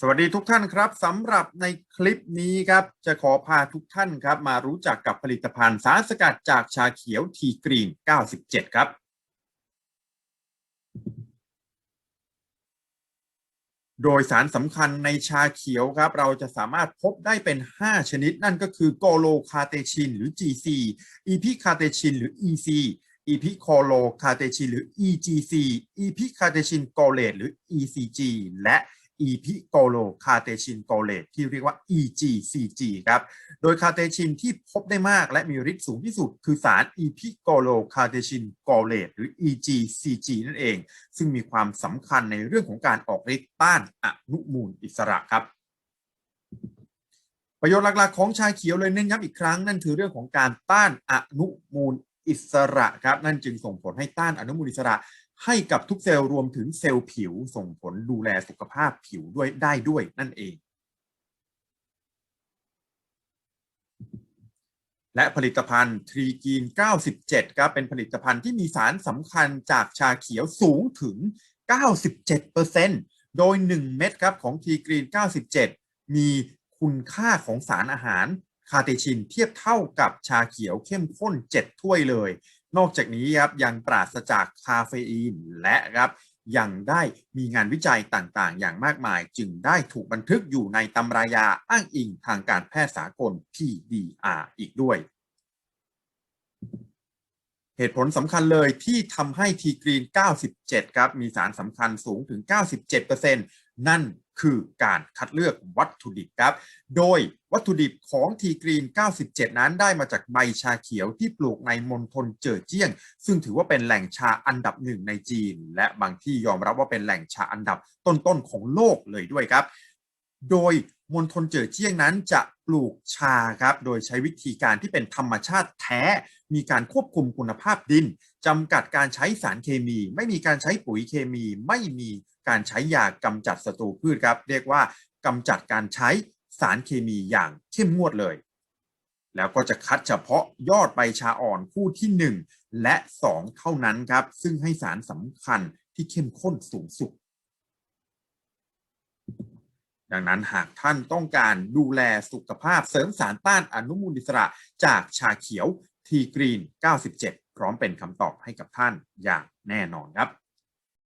สวัสดีทุกท่านครับสำหรับในคลิปนี้ครับจะขอพาทุกท่านครับ มารู้จักกับผลิตภัณฑ์สารสกัดจากชาเขียวทีกรีน 97 ครับ โดยสารสำคัญในชาเขียวครับ เราจะสามารถพบได้เป็น 5 ชนิด นั่นก็คือโกโลคาเตชินหรือ GC อีพิคาเตชินหรือ EC อีพิโคโลคาเตชินหรือ EGC อีพิคาเตชินโกเลตหรือ ECG และ อีพิโกโลคาเตชินโกเลตที่เรียกว่า EGCG ครับ โดยคาเตชินที่พบได้มากและมีฤทธิ์สูงที่สุด คือสารอีพิโกโลคาเตชินโกเลตหรือ EGCG นั่นเอง ซึ่งมีความสำคัญในเรื่องของการออกฤทธิ์ต้านอนุมูลอิสระครับประโยชน์หลักๆของชาเขียวเลยเน้นย้ำอีกครั้ง นั่นคือเรื่องของการต้านอนุมูล อิสระครับ นั่นจึงส่งผลให้ต้านอนุมูลอิสระ ให้กับทุกเซลล์รวมถึงเซลล์ผิว ส่งผลดูแลสุขภาพผิวด้วยได้ด้วยนั่นเอง และผลิตภัณฑ์ทรีกีน 97ครับเป็นผลิตภัณฑ์ที่มีสารสำคัญจากชาเขียวสูงถึง 97%โดย 1 เม็ดครับของทรีกรีน 97 มีคุณค่าของสารอาหาร คาเตชินเทียบเท่ากับชาเขียวเข้มข้น 7 ถ้วยเลย นอกจากนี้ครับยังปราศจากคาเฟอีนและครับยังได้มีงานวิจัยต่างๆ อย่างมากมาย จึงได้ถูกบันทึกอยู่ในตำรายาอ้างอิงทางการแพทย์สากล PDR อีกด้วย เหตุผลสำคัญเลยที่ทำให้ทีกรีน 97 ครับ มีสารสำคัญสูงถึง 97%นั่น คือการคัดเลือกวัตถุดิบครับ โดยวัตถุดิบของทีกรีน 97 นั้นได้มาจากใบชาเขียวที่ปลูกในมณฑลเจิอเจี้ยง ซึ่งถือว่าเป็นแหล่งชาอันดับหนึ่งในจีน และบางที่ยอมรับว่าเป็นแหล่งชาอันดับต้นๆของโลกเลยด้วยครับ โดย มณฑลเจิอเจี้ยงนั้นจะปลูกชาครับ โดยใช้วิธีการที่เป็นธรรมชาติแท้ มีการควบคุมคุณภาพดินจำกัดการใช้สารเคมี ไม่มีการใช้ปุ๋ยเคมี ไม่มีการใช้ยากำจัดศัตรูพืชครับ เรียกว่ากำจัดการใช้สารเคมีอย่างเข้มงวดเลย แล้วก็จะคัดเฉพาะยอดใบชาอ่อนคู่ที่ 1 และ 2 เท่านั้นครับ ซึ่งให้สารสำคัญที่เข้มข้นสูงสุด ดังนั้นหากท่านต้องการดูแลสุขภาพเสริมสารต้านอนุมูลอิสระจากชาเขียวทีกรีน 97 พร้อมเป็นคำตอบให้กับท่านอย่างแน่นอนครับ